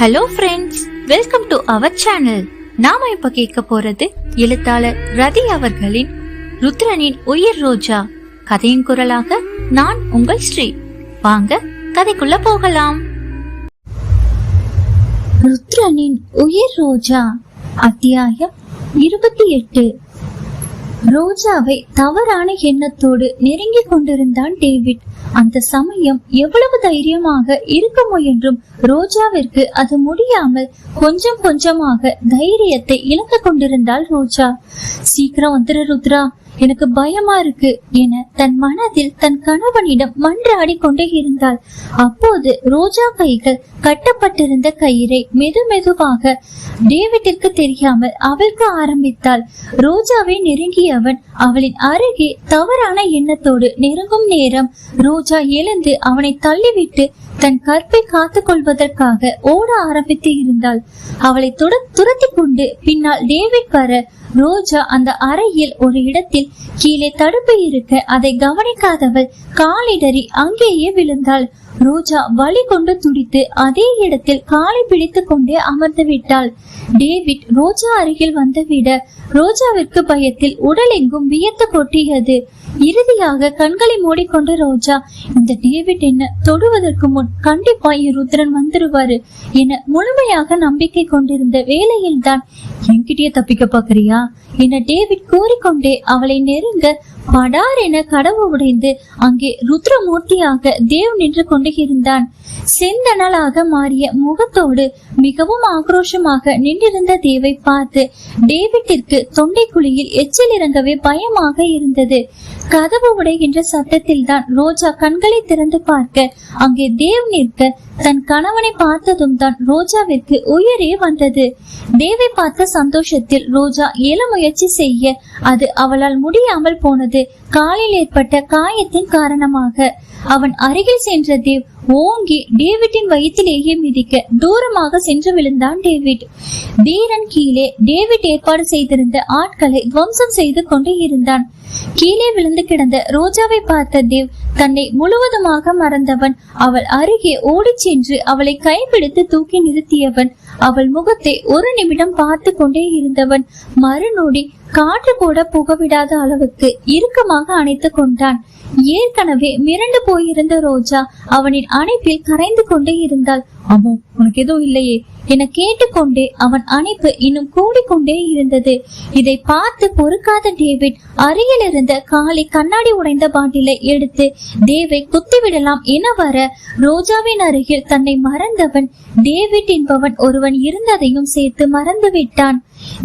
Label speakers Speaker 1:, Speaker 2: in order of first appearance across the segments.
Speaker 1: Hello friends welcome to our channel நாம இப்ப கேட்க போறது எழுத்தாளர் ரதி அவர்களின் ருத்ரனின் உயிர் ரோஜா. கதையின் குரலாக நான் உங்கள் ஸ்ரீ. வாங்க கதைக்குள்ள போகலாம். ருத்ரனின் உயிர் ரோஜா அத்தியாயம் இருபத்தி எட்டு. ரோஜாவை தவறான எண்ணத்தோடு நெருங்கிக் கொண்டிருந்தான் டேவிட். அந்த சமயம் எவ்வளவு தைரியமாக இருக்க முயன்றும் ரோஜாவிற்கு அது முடியாமல் கொஞ்சம் கொஞ்சமாக தைரியத்தை இழந்து கொண்டிருந்தாள் ரோஜா. சீக்கிரம் வந்துரு ருத்ரா. எனக்கு பயமா இருக்கு என தன் மனதில் தன் கணவனிடம் மன்றாடி கொண்டே இருந்தாள். அப்போது ரோஜா கைகள் கட்டப்பட்டிருந்த கயிறை மெது மெதுவாக டேவிட்டிற்கு தெரியாமல் அவிழ்க்க ஆரம்பித்தாள். ரோஜாவை நெருங்கியவன் அவளின் அருகே தவறான எண்ணத்தோடு நெருங்கும் நேரம் ரோஜா எழுந்து அவனை தள்ளிவிட்டு தன் கற்பை காத்துக் கொள்வதற்காக ஓட ஆரம்பித்து இருந்தாள். அவளை துரத்தி கொண்டு பின்னால் டேவிட் வர ரோஜா அந்த அறையில் ஒரு இடத்தில் கீழே தடுப்பு இருக்க அதை கவனிக்காதவள் காலிடறி அங்கேயே விழுந்தாள். ரோஜா வலி கொண்டு துடித்து அதே இடத்தில் காலை பிடித்து கொண்டே அமர்ந்து விட்டாள். டேவிட் ரோஜா அருகில் வந்துவிட ரோஜாவிற்கு பயத்தில் உடலெங்கும் வியத்து கொட்டியது. இறுதியாக கண்களை மூடிக்கொண்டு ரோஜா இந்த டேவிட் என்ன தொடுவதற்கு முன் கண்டிப்பா ருத்ரன் வந்துருவாரு என முழுமையாக நம்பிக்கை கொண்டிருந்த வேலையில் தான் என்கிட்டயே தப்பிக்க பாக்குறியா என டேவிட் கூறிக்கொண்டே அவளை நெருங்க படார் என கடவு உடைந்து அங்கே ருத்ரமூர்த்தியாக தேவ் நின்று கொண்டு இருந்தான். செந்தனலாக மாறிய முகத்தோடு மிகவும் ஆக்ரோஷமாக நின்றிருந்த தேவை பார்த்து டேவிட்டிற்கு தொண்டை குழியில் எச்சில் இறங்கவே பயமாக இருந்தது. கதவு உடைகின்ற சத்தத்தில் தான் ரோஜா கண்களை திறந்து பார்க்க அங்கே தேவ் நிற்க தன் கணவனை பார்த்ததும் தான் ரோஜாவிற்கு உயிரே வந்தது. தேவை பார்த்த சந்தோஷத்தில் ரோஜா எழ முயற்சி செய்ய அது அவளால் முடியாமல் போனது. காலில் ஏற்பட்ட காயத்தின் காரணமாக அவன் அருகில் சென்ற தேவ் ஓங்கி டேவிட்டின் வயிற்றிலேயே மிதிக்க தூரமாக சென்று விழுந்தான் டேவிட். தீரன் கீழே டேவிட் ஏற்பாடு செய்திருந்த ஆட்களை துவம்சம் செய்து கொண்டு இருந்தான். கீழே விழுந்து கிடந்த ரோஜாவை பார்த்த தேவ் தன்னை முழுவதுமாக மறந்தவன். அவள் அருகே ஓடிச் சென்று அவளை கைப்பிடித்து தூக்கி நிறுத்தியவன். அவள் முகத்தை ஒரு நிமிடம் பார்த்து கொண்டே இருந்தவன். மறுநொடி காற்று கூட புகவிடாத அளவுக்கு இறுக்கமாக அணைத்து கொண்டான். ஏற்கனவே மிரண்டு போயிருந்த ரோஜா அவனின் அணைப்பில் கரைந்து கொண்டே இருந்தாள். அம்மோ உனக்கு எதுவும் இல்லையே. என கேட்டுக்கொண்டே அவன் அணைப்பு இன்னும் கூடிக்கொண்டே இருந்தது. இதை பார்த்து பொறுக்காத டேவிட் அருகில் இருந்த காலை கண்ணாடி உடைந்த பாட்டிலை எடுத்து தேவை குத்திவிடலாம். என வர ரோஜாவின் அருகில் தன்னை மறந்தவன் டேவிட் என்பவன் ஒருவன் இருந்ததையும் சேர்த்து மறந்து விட்டான்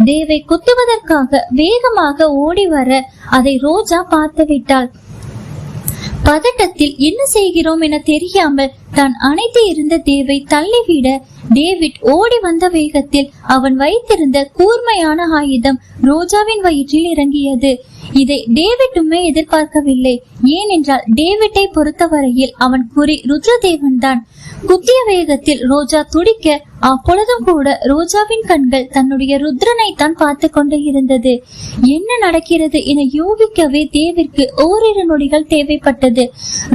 Speaker 1: தேவை குத்துவதற்காக வேகமாக ஓடி வர அதை ரோஜா பார்த்து விட்டாள் பதட்டத்தில் என்ன செய்கிறோம் என தெரியாமல் தான் அணைத்து இருந்த தேவை தள்ளிவிட டேவிட் ஓடி வந்த வேகத்தில் அவன் வைத்திருந்த கூர்மையான ஆயுதம் ரோஜாவின் வயிற்றில் இறங்கியது. இதை டேவிட்டுமே எதிர்பார்க்கவில்லை. ஏனென்றால் டேவிட்டை பொறுத்தவரையில் அவன் குறி ருத்ரதேவன் தான் குத்திய வேகத்தில் ரோஜா துடிக்க அப்பொழுதும் கூட ரோஜாவின் கண்கள் தன்னுடைய ருத்ரனை தான் பார்த்து கொண்டு இருந்தது. என்ன நடக்கிறது என யோகிக்கவே தேவிற்கு ஓரிரு நொடிகள் தேவைப்பட்டது.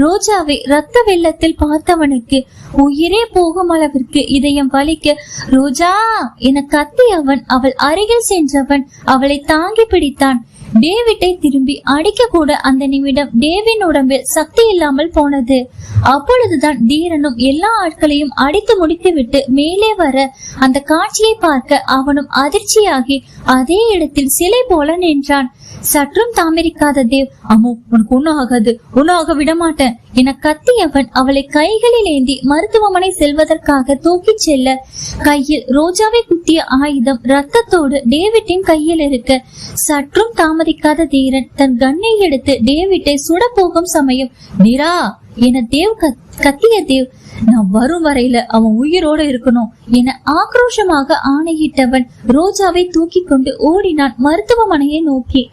Speaker 1: ரோஜாவை ரத்த வெள்ளத்தில் பார்த்தவனுக்கு உயிரே போகும் அளவிற்கு இதயம் வலிக்க ரோஜா என கத்தி அவன் அவள் அருகில் சென்றவன் அவளை தாங்கி பிடித்தான். டேவிட்டை திரும்பி அடிக்க கூட அந்த நிமிடம் டேவின் உடம்பில் சக்தி இல்லாமல் போனது. அப்பொழுதுதான் தீரனும் எல்லா ஆட்களையும் அடித்து முடித்துவிட்டு மேலே வர அந்த காட்சியை பார்க்க அவனும் அதிர்ச்சியாகி அதே இடத்தில் சிலை போல நின்றான். சற்றும் தாமரிக்காத தேவ் அம்மோ உனக்கு ஒன்னும் ஆகாது. ஒன்னும் ஆக விட என கத்தியவன் அவளை கைகளில் ஏந்தி மருத்துவமனை செல்வதற்காக தூக்கி செல்ல கையில் ரோஜாவை குத்திய ஆயுதம் ரத்தத்தோடு டேவிட்டின் கையில் இருக்க சற்றும் தாமதிக்காத தீரன் தன் கண்ணை எடுத்து டேவிட்டை சுட போகும் சமயம் நிரா என தேவ் கத்திய தேவ் நான் வரும் வரையில அவன் உயிரோட இருக்கணும் என ஆக்ரோஷமாக ஆணையிட்டவன் ரோஜாவை தூக்கி கொண்டு ஓடினான் மருத்துவமனையை நோக்கி.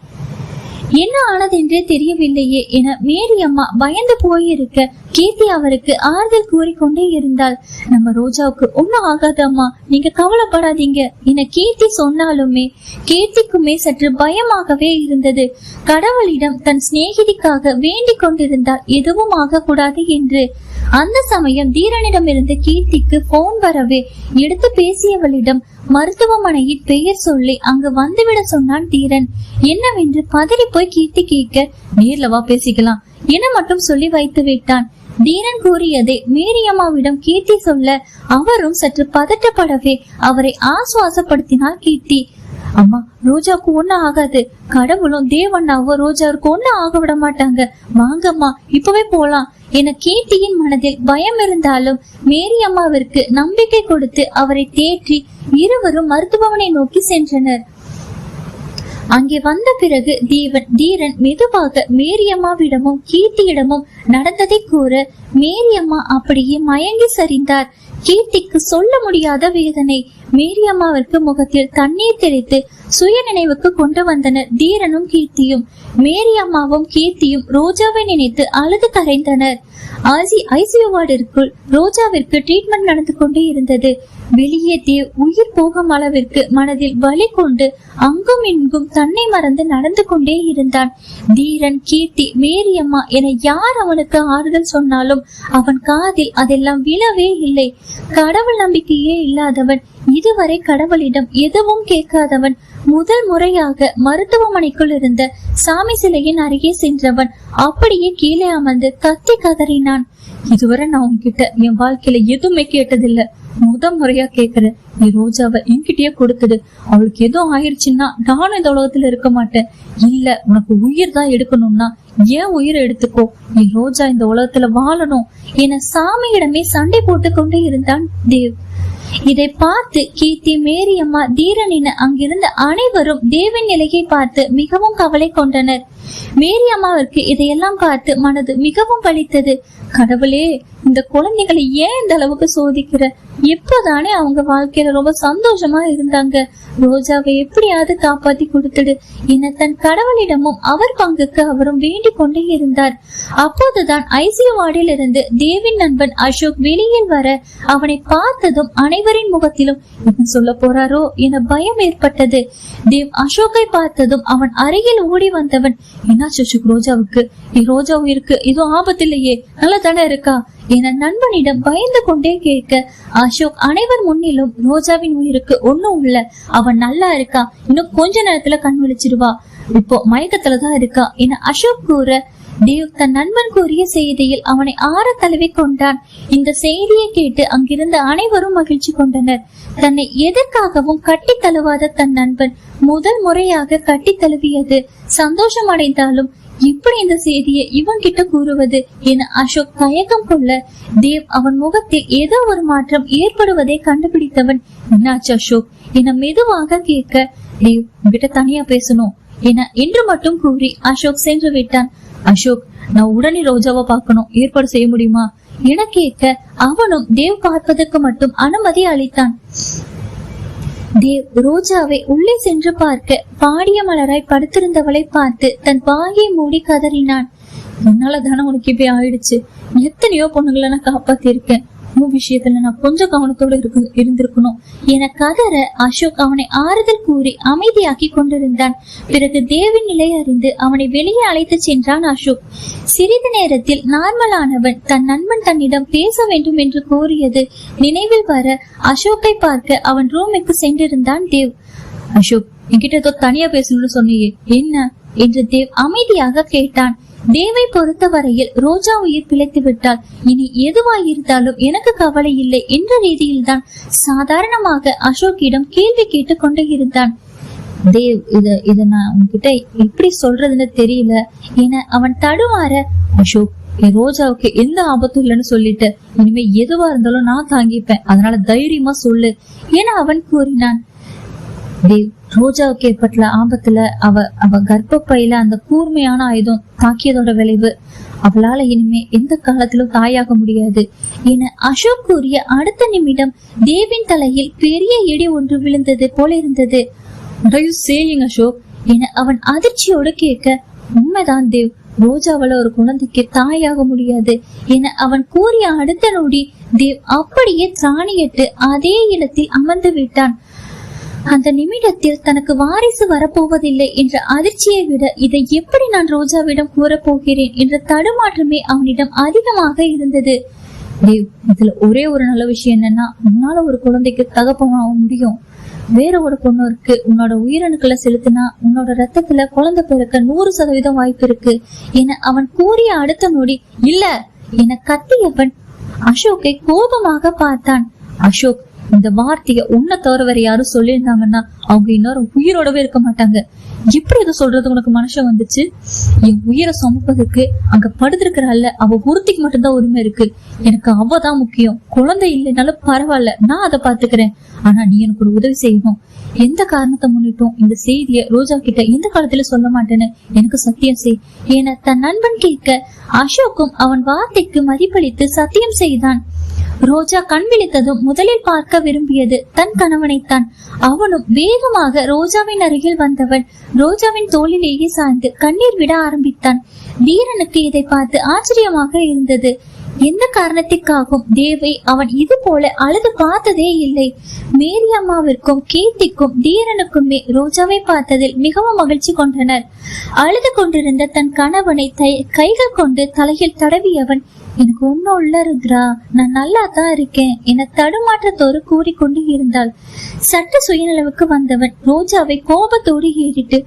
Speaker 1: என்ன ஆனதென்றே தெரியவில்லையே என மேரி அம்மா பயந்து போயிருக்க கீர்த்தி அவருக்கு ஆறுதல் கூறிக்கொண்டே இருந்தால் நம்ம ரோஜாவுக்கு ஒண்ணும் ஆகாது அம்மா நீங்க கவலைப்படாதீங்க என கீர்த்தி சொன்னாலுமே கீர்த்திக்குமே சற்று பயமாகவே இருந்தது. கடவுளிடம் தன் சிநேகிதிக்காக வேண்டிக் கொண்டிருந்தால் எதுவும் ஆகக்கூடாது என்று அந்த சமயம் தீரனிடமிருந்து கீர்த்திக்கு போன் வரவே எடுத்து பேசியவளிடம் மருத்துவமனையின் பெயர் சொல்லி அங்கு வந்துவிட சொன்னான் தீரன். என்னவென்று பதறி போய் கீர்த்தி கேட்க நேர்ல வா பேசிக்கலாம் என மட்டும் சொல்லி வைத்து விட்டான். தீரன் கூறியதை மேரியம்மாவிடம் கீர்த்தி சொல்ல அவரும் சற்று பதட்டப்படவே அவரை ஆசுவாசப்படுத்தினார் கீர்த்தி. அம்மா ரோஜாக்கு ஒண்ணும் ஆகாது. கடவுளும் தேவண்ணாவும் ரோஜாவுக்கு ஒண்ணும் ஆக விட மாட்டாங்க. வாங்கம்மா இப்பவே போலாம். என கீர்த்தியின் மனதில் பயம் இருந்தாலும் மேரி அம்மாவிற்கு நம்பிக்கை கொடுத்து அவரை தேற்றி இருவரும் மருத்துவமனை நோக்கி சென்றனர். அங்கே வந்த பிறகு தீவன் தீரன் மெதுவாக மேரியம்மாவிடமும் கீர்த்தியிடமும் நடந்ததை கூற மேரியம்மா அப்படியே மயங்கி சரிந்தார். கீர்த்திக்கு சொல்ல முடியாத வேதனை. மேரியம்மாவிற்கு முகத்தில் தண்ணீர் தெளித்து சுய நினைவுக்கு கொண்டு வந்தனர் தீரனும் கீர்த்தியும். மேரியம்மாவும் கீர்த்தியும் ரோஜாவை நினைத்து அழுது கரைந்தனர். ஆசி ஐசியு வார்டிற்குள் ரோஜாவிற்கு ட்ரீட்மெண்ட் நடந்து கொண்டே இருந்தது. வெளியே தேவ் உயிர் போகும் அளவிற்கு மனதில் வலி கொண்டு அங்கும் இங்கும் தன்னை மறந்து நடந்து கொண்டே இருந்தான். தீரன் கீர்த்தி மேரியம்மா என யார் அவனுக்கு ஆறுதல் சொன்னாலும் அவன் காதில் அதெல்லாம் விழவே இல்லை. கடவுள் நம்பிக்கையே இல்லாதவன் இதுவரை கடவுளிடம் எதுவும் கேட்காதவன் முதல் முறையாக மருத்துவமனைக்குள் இருந்த சாமி சிலையின் அருகே சென்றவன் அப்படியே கீழே அமர்ந்து கத்தி கதறினான். இதுவரை நான் உன்கிட்ட என் வாழ்க்கையில எதுவுமே கேட்டதில்ல. முத முறையா கேக்குறேன். நீ ரோஜாவை என்கிட்டயே கொடுத்துடு. அவளுக்கு எதுவும் ஆயிடுச்சுன்னா நானும் இந்த உலகத்துல இருக்க மாட்டேன். இல்ல உனக்கு உயிர் தான் எடுக்கணும்னா ஏன் உயிரை எடுத்துக்கோ? நீ ரோஜா இந்த உலகத்துல வாழணும். என சாமியிடமே சண்டை போட்டு கொண்டே இருந்தான் தேவ். இதை பார்த்து கீர்த்தி மேரியம்மா தீரனின் அங்கிருந்த அனைவரும் தேவின் நிலையை பார்த்து மிகவும் கவலை கொண்டனர். மேரி அம்மாவிற்கு இதையெல்லாம் பார்த்து மனது மிகவும் வலித்தது. கடவுளே இந்த குழந்தைகளை ஏன் இந்த அளவுக்கு சோதிக்கிற? இப்போதானே அவங்க வாழ்க்கையில ரொம்ப சந்தோஷமா இருந்தாங்க. ரோஜாவை எப்படியாவது காப்பாத்தி கொடுத்துடு. என தன் கடவுளிடமும் அவர் பங்குக்கு அவரும் வேண்டிக் கொண்டே இருந்தார். அப்போதுதான் ஐசிய வார்டில் இருந்து தேவின் நண்பன் அசோக் வெளியில் வர அவனை பார்த்ததும் அனைவரின் முகத்திலும் என்ன சொல்ல போறாரோ என பயம் ஏற்பட்டது. தேவ் அசோக்கை பார்த்ததும் அவன் அருகில் ஓடி வந்தவன் என்னாச்சு அசோக் ரோஜாவுக்கு. ரோஜா உயிருக்கு. எதுவும் ஆபத்தில்லையே. நல்லா தானே இருக்கா? என நண்பனிடம் பயந்து கொண்டே கேட்க அசோக் அனைவர் முன்னிலும் ரோஜாவின் உயிருக்கு ஒண்ணும் இல்ல. அவன் நல்லா இருக்கா? இன்னும் கொஞ்ச நேரத்துல கண் விழிச்சிருவா இப்போ மயக்கத்துலதான் இருக்கா? என அசோக் கூற தேவ் தன் நண்பன் கூறிய செய்தியில் அவனை ஆற தழுவி கொண்டான். இந்த செய்தியை கேட்டு அங்கிருந்த அனைவரும் மகிழ்ச்சி கொண்டனர். தன்னை எதற்காகவும் கட்டி தழுவாத தன் நண்பன் முதல் முறையாக கட்டி தழுவியது. சந்தோஷம் அடைந்தாலும் இப்படி இந்த செய்தியை இவன் கிட்ட கூறுவது? என அசோக் தயக்கம் கொள்ள தேவ் அவன் முகத்தில் ஏதோ ஒரு மாற்றம் ஏற்படுவதை கண்டுபிடித்தவன் என்னாச்சு அசோக்? என மெதுவாக கேட்க தேவ் கிட்ட தனியா பேசணும் என என்று மட்டும் கூறி அசோக் சென்று விட்டான் அசோக் நான் உடனே ரோஜாவை பார்க்கணும். ஏற்பாடு செய்ய முடியுமா? என கேட்க அவனும் தேவ் பார்ப்பதற்கு மட்டும் அனுமதி அளித்தான். தேவ் ரோஜாவை உள்ளே சென்று பார்க்க பாடிய மலராய் படுத்திருந்தவளை பார்த்து தன் வாயை மூடி கதறினான். என்னாலதானே உனக்கு இப்படி ஆயிடுச்சு. எத்தனையோ பொண்ணுங்களை நான் காப்பாத்திருக்கேன். உன் விஷயத்துல நான் கொஞ்சம் கவனத்தோட இருக்கு இருந்திருக்கணும். என கதற அசோக் அவனை ஆறுதல் கூறி அமைதியாக்கி கொண்டிருந்தான். பிறகு தேவின் நிலை அறிந்து அவனை வெளியே அழைத்து சென்றான் அசோக். சிறிது நேரத்தில் நார்மலானவன் தன் நண்பன் தன்னிடம் பேச வேண்டும் என்று கூறியது நினைவில் வர அசோக்கை பார்க்க அவன் ரூமுக்கு சென்றிருந்தான் தேவ். அசோக் என்கிட்ட ஏதோ தனியா பேசணும்னு சொன்னியே என்ன? என்று தேவ் அமைதியாக கேட்டான். தேவை பொறுத்தவரையில் ரோஜா உயிர் பிழைத்து விட்டால் இனி எதுவாயிருந்தாலும் எனக்கு கவலை இல்லை என்ற ரீதியில்தான் சாதாரணமாக அசோக்கிடம் கேள்வி கேட்டுக் கொண்டே இருந்தான். தேவ் இது இத நான் உன்கிட்ட எப்படி சொல்றதுன்னு தெரியல. என அவன் தடுமாற அசோக் என் ரோஜாவுக்கு எந்த ஆபத்தும் இல்லைன்னு சொல்லிட்டு இனிமே எதுவா இருந்தாலும் நான் தாங்கிப்பேன். அதனால தைரியமா சொல்லு என அவன் கூறினான். தேவ் ரோஜாவுக்கு ஏற்பட்ட ஆபத்துல அவ அவ கர்ப்பப்பையில அந்த கூர்மையான ஆயுதம் தாக்கியதோட விளைவு. அவளால இனிமே எந்த காலத்திலும் தாயாக முடியாது. என அசோக் கூறிய அடுத்த நிமிடம் தேவின் தலையில் பெரிய இடி ஒன்று விழுந்தது போல இருந்தது. சேயிங் அசோக் என அவன் அதிர்ச்சியோடு கேட்க உண்மைதான் தேவ் ரோஜாவால ஒரு குழந்தைக்கு தாயாக முடியாது என அவன் கூறிய அடுத்த நொடி தேவ் அப்படியே சாணியிட்டு அதே இடத்தில் அமர்ந்து விட்டான். அந்த நிமிடத்தில் தனக்கு வாரிசு வரப்போவதில்லை என்ற அதிர்ச்சியை விட இதை எப்படி நான் ரோஜாவிடம் கூறப்போகிறேன் என்ற தடுமாற்றமே அவனிடம் அதிகமாக இருந்தது. தேவ் இதுல ஒரே ஒரு நல்ல விஷயம் என்னன்னா உன்னால ஒரு குழந்தைக்கு தகப்பமாக முடியும். வேற ஒரு பொண்ணு இருக்கு. உன்னோட உயிரணுக்களை செலுத்தினா உன்னோட ரத்தத்துல குழந்தை பிறக்க நூறு சதவீதம் வாய்ப்பு இருக்கு என அவன் கூறிய அடுத்த நொடி இல்ல என கத்தியவன் அசோக்கை கோபமாக பார்த்தான். அசோக் இந்த வார்த்தைய உன்னை தவிர வேற யாரும் சொல்லியிருந்தாங்கன்னா அவங்க இன்னொரு உயிரோடவே இருக்க மாட்டாங்க. எப்படி இதை சொல்றது உனக்கு மனுஷன் வந்துச்சு? என் உயிரை சுமப்பதுக்கு அங்க படுத்திருக்கிறாள் அவ ஒருத்திக்கு மட்டும்தான் உரிமை இருக்கு. எனக்கு அவ தான் முக்கியம். குழந்தை இல்லைனாலும் பரவாயில்ல நான் அதை பாத்துக்கிறேன் ஆனா நீ எனக்கு ஒரு உதவி செய்யணும். எந்த காரணத்தை முன்னிட்டும் இந்த செய்திய ரோஜா கிட்ட இந்த காலத்துல சொல்ல மாட்டேன்னு எனக்கு சத்தியம் செய். என தன் நண்பன் கேட்க அசோக்கும் அவன் வார்த்தைக்கு மதிப்பளித்து சத்தியம் செய்தான். ரோஜா கண் விழித்ததும் முதலில் பார்க்க விரும்பியது தன் கணவனைத்தான். அவனும் வேகமாக ரோஜாவின் அருகில் வந்தவன் ரோஜாவின் தோளிலேயே சாய்ந்து கண்ணீர் விட ஆரம்பித்தான். வீரனுக்கு இதை பார்த்து ஆச்சரியமாக இருந்தது. எந்த காரணத்திற்காகவும் தேவை அவன் இது போல அழுது பார்த்ததே இல்லை. மேரி அம்மாவிற்கும் கீர்த்திக்கும் தீரனுக்குமே ரோஜாவை பார்த்ததில் மிகவும் மகிழ்ச்சி கொண்டனர். அழுது கொண்டிருந்த தன் கணவனை கைகள் கொண்டு தலையில் தடவியவன் எனக்கு ஒன்னும் இல்ல ருத்ரா. நான் நல்லா தான் இருக்கேன் என தடுமாற்றத்தோடு கூறிக்கொண்டு இருந்தாள். சட்ட சுயநலவுக்கு வந்தவன் ரோஜாவை கோபத்தோடு ஏறிட்டு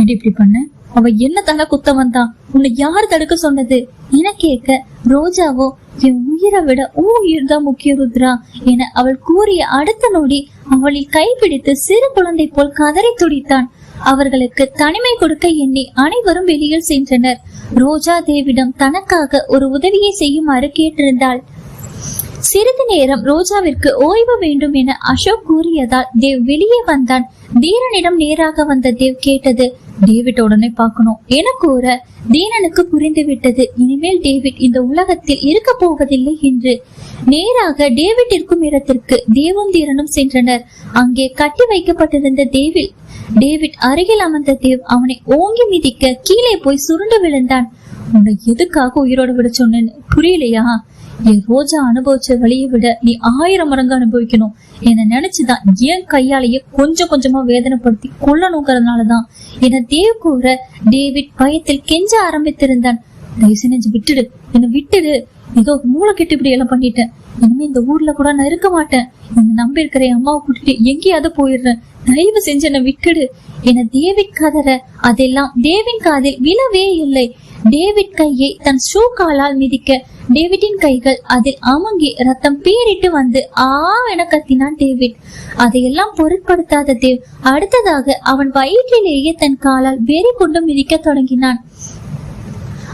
Speaker 1: ஏடி இப்படி பண்ண? அவ என்ன தலை குத்த வந்தான் உன்னை யார் தடுக்க சொன்னது? என கேட்க ரோஜாவோ என் உயிரை விட உன் உயிர் தான் முக்கிய ருத்ரா. என அவள் கூறிய அடுத்த நொடி அவளை கைப்பிடித்து சிறு குழந்தை போல் கதறி துடித்தான். அவர்களுக்கு தனிமை கொடுக்க எண்ணி அனைவரும் வெளியில் சென்றனர். ரோஜா தேவிடம் தனக்காக ஒரு உதவியை செய்யுமாறு கேட்டிருந்தாள். சிறிது நேரம் ரோஜாவிற்கு ஓய்வு வேண்டும் என அசோக் கூறியதால் தேவ் வெளியே வந்தான். தீரனிடம் நேராக வந்த தேவ் கேட்டது டேவிட் உடனே பார்க்கணும். என கூற தீரனுக்கு புரிந்து விட்டது இனிமேல் டேவிட் இந்த உலகத்தில் இருக்க போவதில்லை என்று. நேராக டேவிட் இருக்கும் இடத்திற்கு தேவும் தீரனும் சென்றனர். அங்கே கட்டி வைக்கப்பட்டிருந்த தேவில் டேவிட் அருகில் அமர்ந்த தேவ் அவனை ஓங்கி மிதிக்க கீழே போய் சுருண்டு விழுந்தான். உன்னை எதுக்காக உயிரோட விட சொன்னேன்னு புரியலையா? என் ரோஜா அனுபவிச்ச வழியை விட நீ ஆயிரம் மடங்கு அனுபவிக்கணும். என்ன நினைச்சுதான் என் கையாலேயே கொஞ்சம் கொஞ்சமா வேதனைப்படுத்தி கொல்லணுங்கிறதுனாலதான் என தேவ் கூற டேவிட் பயத்தில் கெஞ்ச ஆரம்பித்திருந்தான். தயவு செஞ்சு விட்டுடு. என்ன விட்டுடு. ஏதோ மூளை கெட்டு இப்படி எல்லாம் பண்ணிட்டேன் இனிமே இந்த ஊர்ல கூட நான் இருக்க மாட்டேன். என்ன நம்பி இருக்கிற அம்மாவை கூட்டிட்டு எங்கேயாவது போயிடுறேன். தயவு செஞ்சு என்ன விட்டுடு. என தேவின் கதற அதெல்லாம் தேவின் காதில் விழவே இல்லை. டேவிட் கையை தன் ஷூ காலால் மிதிக்க டேவிட்டின் கைகள் அதில் அமுங்கி ரத்தம் பீறிட்டு வந்து ஆ என கத்தினான் டேவிட். அதையெல்லாம் பொருட்படுத்தாத தேவ் அடுத்ததாக அவன் வயிற்றிலேயே தன் காலால் வெறி கொண்டு மிதிக்க தொடங்கினான்.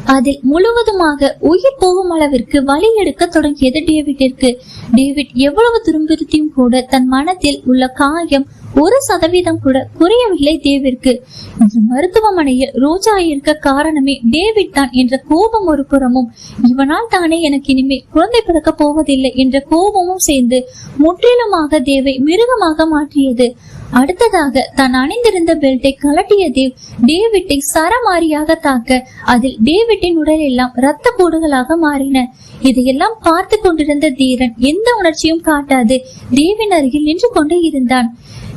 Speaker 1: அதில் முழுவதுமாக உயிர் போகும் அளவிற்கு வழி எடுக்க தொடங்கியது டேவிட்டிற்கு. டேவிட் எவ்வளவு துன்புறுத்தியும் கூட தன் மனத்தில் உள்ள காயம் ஒரு சதவீதம் கூட குறையவில்லை தேவிற்கு இன்று மருத்துவமனையில் ரோஜா இருக்க காரணமே டேவிட் தான் என்ற கோபம் ஒரு புறமும் இவனால் தானே எனக்கு இனிமே குழந்தை பிறக்க போவதில்லை என்ற கோபமும் சேர்ந்து முற்றிலுமாக தேவை மிருகமாக மாற்றியது. அடுத்ததாக தான் அணிந்திருந்த பெல்ட்டை கலட்டிய தேவ் டேவிட்டை சரமாரியாக தாக்க அதில் டேவிட்டின் உடல் எல்லாம் ரத்த கூடுகளாக மாறின. இதையெல்லாம் பார்த்து கொண்டிருந்த தீரன் எந்த உணர்ச்சியும் காட்டாது தேவின் அருகில் நின்று கொண்டே இருந்தான்.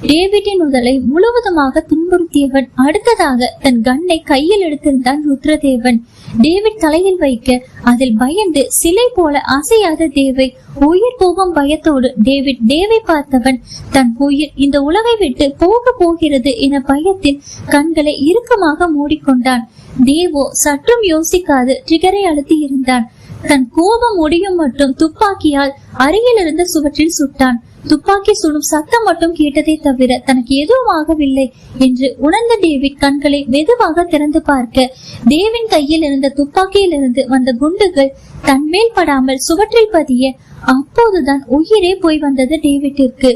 Speaker 1: டேவிட்டின் உடலை முழுவதுமாக துன்புறுத்தியவன் அடுத்ததாக தன் கண்ணை கையில் எடுத்திருந்தான் ருத்ரதேவன். டேவிட் தலையில் வைக்க அதில் பயந்து சிலை போல அசையாத தேவை உயிர் போகும் பயத்தோடு டேவிட் தேவை பார்த்தவன் தன் உயிர் இந்த உலகை விட்டு போக போகிறது என பயத்தில் கண்களை இறுக்கமாக மூடிக்கொண்டான். தேவோ சற்றும் யோசிக்காது ட்ரிகரை அழுத்தி இருந்தான். தன் கோபம் முடியும் மட்டும் துப்பாக்கியால் அருகில் இருந்த சுவற்றில் சுட்டான். துப்பாக்கி சுடும் சத்தம் மட்டும் கேட்டதை தவிர தனக்கு எதுவும் ஆகவில்லை என்று உணர்ந்த டேவிட் கண்களை மெதுவாக திறந்து பார்க்க தேவின் கையில் இருந்த துப்பாக்கியிலிருந்து வந்த குண்டுகள் தன்மேல் படாமல் சுவற்றில் பதிய அப்போதுதான் உயிரே போய் வந்தது டேவிட்டிற்கு.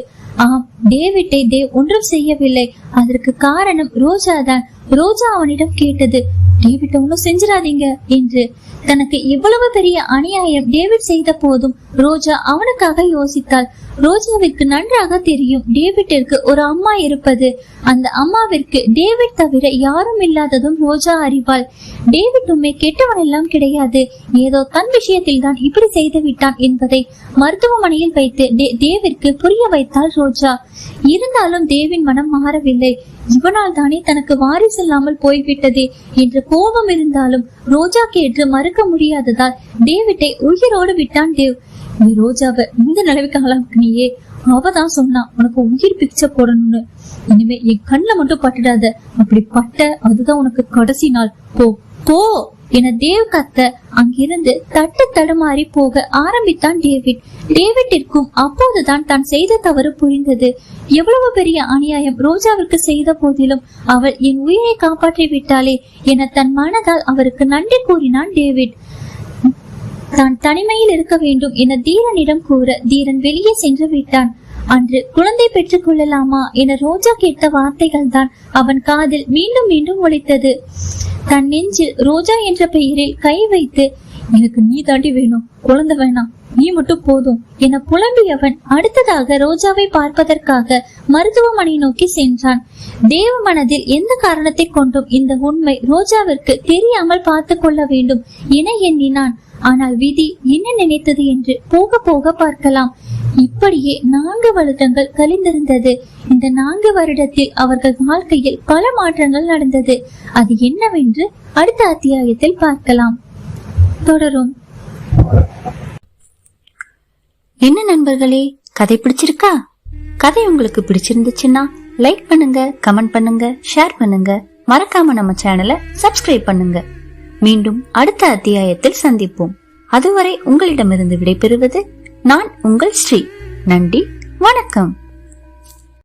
Speaker 1: ஆம் டேவிட்டை தேவ் ஒன்றும் செய்யவில்லை. அதற்கு காரணம் ரோஜா தான் ரோஜா அவனிடம் கேட்டது டேவிட் ஒன்னும் செஞ்சிடாதீங்க என்று. தனக்கு இவ்வளவு பெரிய அநியாயம் டேவிட் செய்த போதும் ரோஜா அவனுக்காக யோசித்தாள். ரோஜாவிற்கு நன்றாக தெரியும். டேவிட்டிற்கு ஒரு அம்மா இருப்பது. அந்த அம்மாவிற்கு டேவிட் தவிர யாரும் இல்லாததும் ரோஜா அறிவாள். டேவிட் உண்மை கெட்டவன் எல்லாம் கிடையாது. ஏதோ தன் விஷயத்தில் தான் இப்படி செய்து விட்டான் என்பதை மருத்துவமனையில் வைத்து தேவிற்கு புரிய வைத்தாள் ரோஜா. இருந்தாலும் தேவின் மனம் மாறவில்லை. இவனால் தானே தனக்கு வாரிசு இல்லாமல் போய்விட்டதே என்று கோபம் இருந்தாலும் ரோஜா கேட்டு மறுக்க முடியாததால் டேவிட்டை உயிரோடு விட்டான் தேவ். நீ ரோஜாவ இந்த நிலவுக்கு ஆளாக்குனியே அவ தான் சொன்னா உனக்கு உயிர் பிச்சை போடணும்னு. இனிமே என் கண்ணுல மட்டும் பட்டுடாத. அப்படி பட்ட அதுதான் உனக்கு கடைசி நாள். போ போ என தேவ் கத்த அங்கிருந்து தட்டு தடுமாறி போக ஆரம்பித்தான் டேவிட். டேவிட்டிற்கும் அப்போதுதான் தான் செய்த தவறு புரிந்தது. எவ்வளவு பெரிய அநியாயம் ரோஜாவிற்கு செய்த போதிலும் அவள் என் உயிரை காப்பாற்றி விட்டாளே என தன் மனதால் அவருக்கு நன்றி கூறினான் டேவிட். தான் தனிமையில் இருக்க வேண்டும் என தீரனிடம் கூற தீரன் வெளியே சென்று விட்டான். அன்று குழந்தை பெற்றுக் கொள்ளலாமா என ரோஜா கேட்ட வார்த்தைகள் தான் அவன் காதில் மீண்டும் மீண்டும் ஒழித்தது தன் நெஞ்சில் ரோஜா என்ற பெயரில் கை வைத்து எனக்கு நீ தாண்டி வேணும். குழந்தை வேணாம். நீ மட்டும் போதும் என புலம்பியவன் அடுத்ததாக ரோஜாவை பார்ப்பதற்காக மருத்துவமனை நோக்கி சென்றான். தேவ மனதில் எந்த காரணத்தை கொண்டும் இந்த உண்மை ரோஜாவிற்கு தெரியாமல் பார்த்து கொள்ள வேண்டும் என எண்ணினான். ஆனால் விதி என்ன நினைத்தது என்று போக போக பார்க்கலாம். இப்படியே நான்கு வருடங்கள் கழிந்திருந்தது. இந்த நான்கு வருடத்தில் அவர்கள் வாழ்க்கையில் பல மாற்றங்கள் நடந்தது. அது என்னவென்று அடுத்த அத்தியாயத்தில் பார்க்கலாம். தொடரும்.
Speaker 2: என்ன நண்பர்களே கதை பிடிச்சிருக்கா? கதை உங்களுக்கு பிடிச்சிருந்துச்சுன்னா லைக் பண்ணுங்க கமெண்ட் பண்ணுங்க ஷேர் பண்ணுங்க. மறக்காம நம்ம சேனலை சப்ஸ்கிரைப் பண்ணுங்க. மீண்டும் அடுத்த அத்தியாயத்தில் சந்திப்போம். அதுவரை உங்களிடமிருந்து விடைபெறுவது நான் உங்கள் ஸ்ரீ. நன்றி. வணக்கம்.